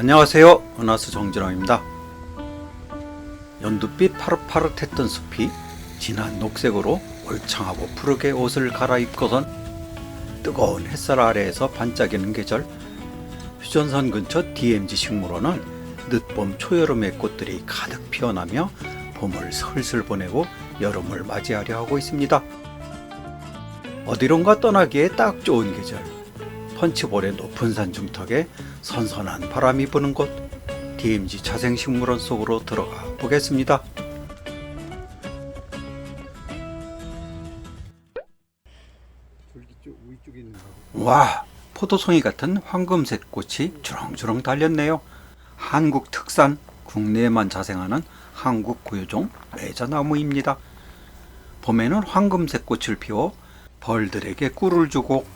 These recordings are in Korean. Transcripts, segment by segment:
안녕하세요. 은하수 정진호입니다. 연두빛 파릇파릇했던 숲이 진한 녹색으로 울창하고 푸르게 옷을 갈아입고선 뜨거운 햇살 아래에서 반짝이는 계절 휴전선 근처 DMZ 식물원은 늦봄 초여름의 꽃들이 가득 피어나며 봄을 슬슬 보내고 여름을 맞이하려 하고 있습니다. 어디론가 떠나기에 딱 좋은 계절 펀치볼의 높은 산 중턱에 선선한 바람이 부는 곳 DMZ 자생식물원 속으로 들어가 보겠습니다. 와, 포도송이 같은 황금색 꽃이 주렁주렁 달렸네요. 한국 특산 국내에만 자생하는 한국 고유종 매자나무입니다. 봄에는 황금색 꽃을 피워 벌들에게 꿀을 주고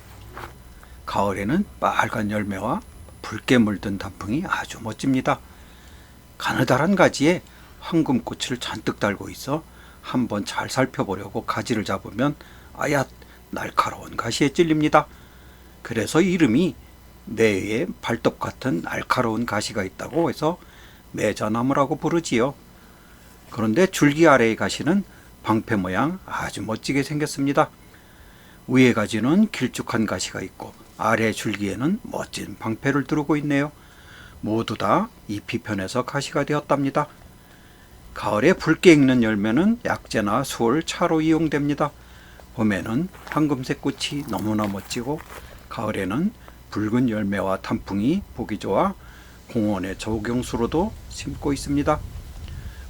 가을에는 빨간 열매와 붉게 물든 단풍이 아주 멋집니다. 가느다란 가지에 황금꽃을 잔뜩 달고 있어 한번 잘 살펴보려고 가지를 잡으면 아야 날카로운 가시에 찔립니다. 그래서 이름이 뇌에 발톱 같은 날카로운 가시가 있다고 해서 매자나무라고 부르지요. 그런데 줄기 아래의 가시는 방패 모양 아주 멋지게 생겼습니다. 위에 가지는 길쭉한 가시가 있고 아래 줄기에는 멋진 방패를 두르고 있네요. 모두 다 잎이 편해서 가시가 되었답니다. 가을에 붉게 익는 열매는 약재나 수월 차로 이용됩니다. 봄에는 황금색 꽃이 너무나 멋지고 가을에는 붉은 열매와 단풍이 보기 좋아 공원의 조경수로도 심고 있습니다.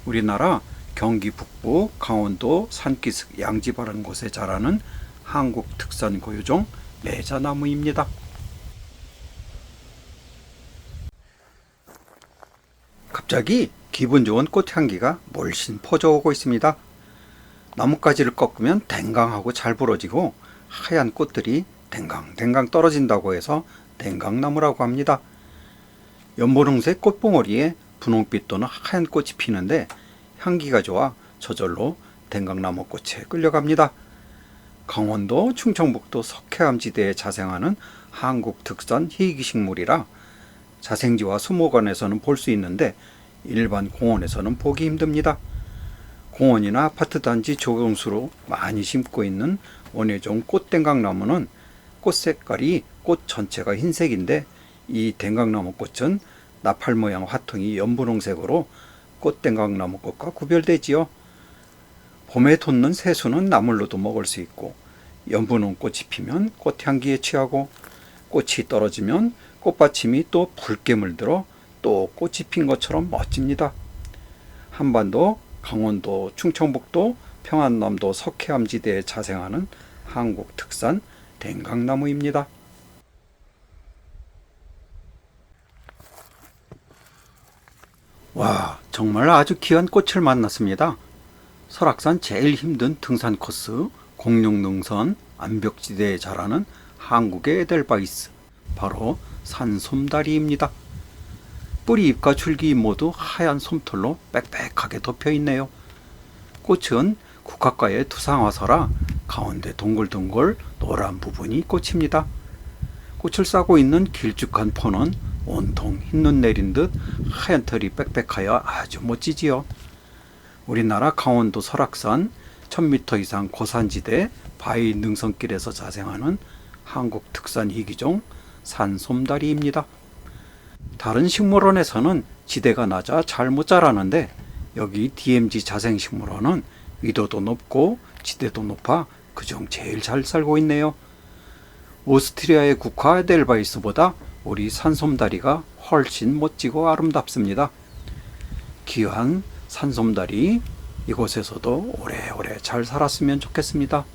우리나라 경기 북부 강원도 산기슭 양지바른 곳에 자라는 한국 특산 고유종 매자나무입니다. 갑자기 기분 좋은 꽃향기가 몰신 퍼져오고 있습니다. 나뭇가지를 꺾으면 댕강하고 잘 부러지고 하얀 꽃들이 댕강댕강 떨어진다고 해서 댕강나무라고 합니다. 연분홍색 꽃봉오리에 분홍빛 또는 하얀 꽃이 피는데 향기가 좋아 저절로 댕강나무 꽃에 끌려갑니다. 강원도 충청북도 석회암 지대에 자생하는 한국 특산 희귀식물이라 자생지와 수목원에서는 볼 수 있는데 일반 공원에서는 보기 힘듭니다. 공원이나 아파트 단지 조경수로 많이 심고 있는 원예종 꽃댕강나무는 꽃 색깔이 꽃 전체가 흰색인데 이 댕강나무 꽃은 나팔 모양 화통이 연분홍색으로 꽃댕강나무 꽃과 구별되지요. 봄에 돋는 새수는 나물로도 먹을 수 있고 연분홍 꽃이 피면 꽃향기에 취하고 꽃이 떨어지면 꽃받침이 또 붉게 물들어 또 꽃이 핀 것처럼 멋집니다. 한반도, 강원도, 충청북도, 평안남도 석회암 지대에 자생하는 한국 특산 댕강나무입니다. 와, 정말 아주 귀한 꽃을 만났습니다. 설악산 제일 힘든 등산 코스 공룡능선 암벽지대에 자라는 한국의 에델바이스 바로 산솜다리입니다. 뿌리 잎과 줄기 잎 모두 하얀 솜털로 빽빽하게 덮여 있네요. 꽃은 국화과의 두상화서라 가운데 동글동글 노란 부분이 꽃입니다. 꽃을 싸고 있는 길쭉한 포는 온통 흰눈 내린 듯 하얀 털이 빽빽하여 아주 멋지지요. 우리나라 강원도 설악산 1000m 이상 고산지대 바위 능선길에서 자생하는 한국 특산 희귀종 산솜다리입니다. 다른 식물원에서는 지대가 낮아 잘 못 자라는데 여기 DMZ 자생식물원은 위도도 높고 지대도 높아 그중 제일 잘 살고 있네요. 오스트리아의 국화 에델바이스보다 우리 산솜다리가 훨씬 멋지고 아름답습니다. 귀한 산솜다리 이곳에서도 오래오래 잘 살았으면 좋겠습니다.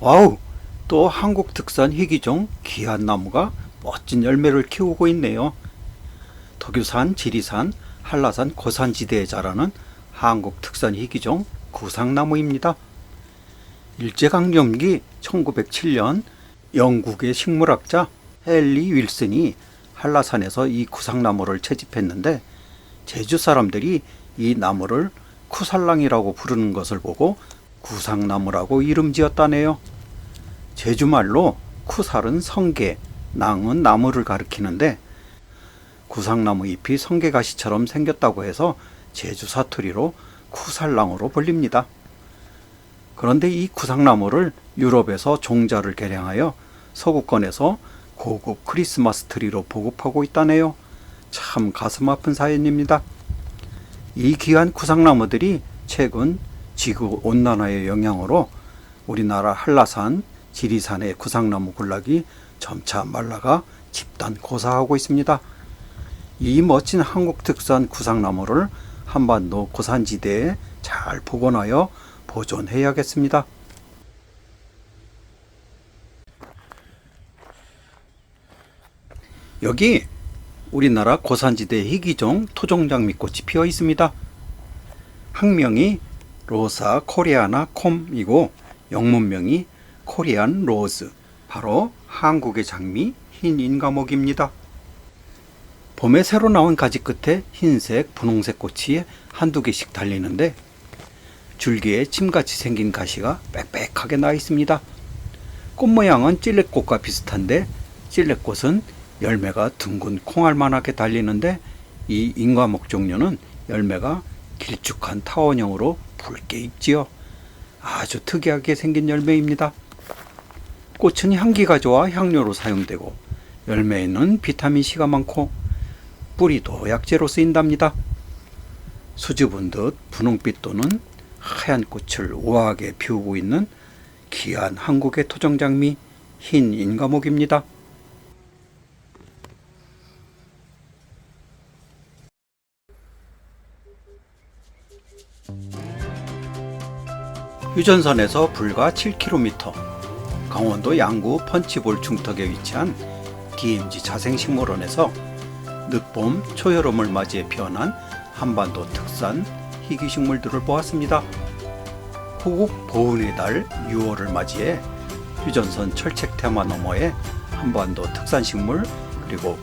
와우! 또 한국 특산 희귀종 귀한 나무가 멋진 열매를 키우고 있네요. 덕유산, 지리산, 한라산 고산지대에 자라는 한국 특산 희귀종 구상나무입니다. 일제강점기 1907년 영국의 식물학자 헨리 윌슨이 한라산에서 이 구상나무를 채집했는데 제주 사람들이 이 나무를 쿠살랑이라고 부르는 것을 보고 구상나무라고 이름 지었다네요. 제주말로 쿠살은 성게, 낭은 나무를 가리키는데 구상나무 잎이 성게가시처럼 생겼다고 해서 제주 사투리로 쿠살랑으로 불립니다. 그런데 이 구상나무를 유럽에서 종자를 개량하여 서구권에서 고급 크리스마스 트리로 보급하고 있다네요. 참 가슴 아픈 사연입니다. 이 귀한 구상나무들이 최근 지구 온난화의 영향으로 우리나라 한라산, 지리산의 구상나무 군락이 점차 말라가 집단 고사하고 있습니다. 이 멋진 한국 특산 구상나무를 한반도 고산지대에 잘 복원하여 보존해야겠습니다. 여기 우리나라 고산지대 희귀종 토종장미꽃이 피어 있습니다. 학명이 로사 코리아나 콤이고 영문명이 코리안 로즈, 바로 한국의 장미 흰 인과목입니다. 봄에 새로 나온 가지 끝에 흰색, 분홍색 꽃이 한두 개씩 달리는데 줄기에 침같이 생긴 가시가 빽빽하게 나 있습니다. 꽃 모양은 찔레꽃과 비슷한데 찔레꽃은 열매가 둥근 콩알만하게 달리는데 이 인과목 종류는 열매가 길쭉한 타원형으로 붉게 익지요. 아주 특이하게 생긴 열매입니다. 꽃은 향기가 좋아 향료로 사용되고 열매에는 비타민 C가 많고 뿌리도 약재로 쓰인답니다. 수줍은 듯 분홍빛 또는 하얀 꽃을 우아하게 피우고 있는 귀한 한국의 토종장미 흰 인과목입니다. 휴전선에서 불과 7km, 강원도 양구 펀치볼 중턱에 위치한 DMG 자생식물원에서 늦봄, 초여름을 맞이해 피어난 한반도 특산 희귀식물들을 보았습니다. 호국 보훈의 달 6월을 맞이해 휴전선 철책 테마 너머에 한반도 특산식물 그리고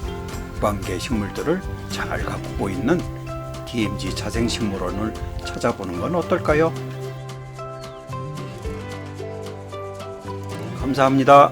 국방계 식물들을 잘 갖고 있는 DMG 자생식물원을 찾아보는 건 어떨까요? 감사합니다.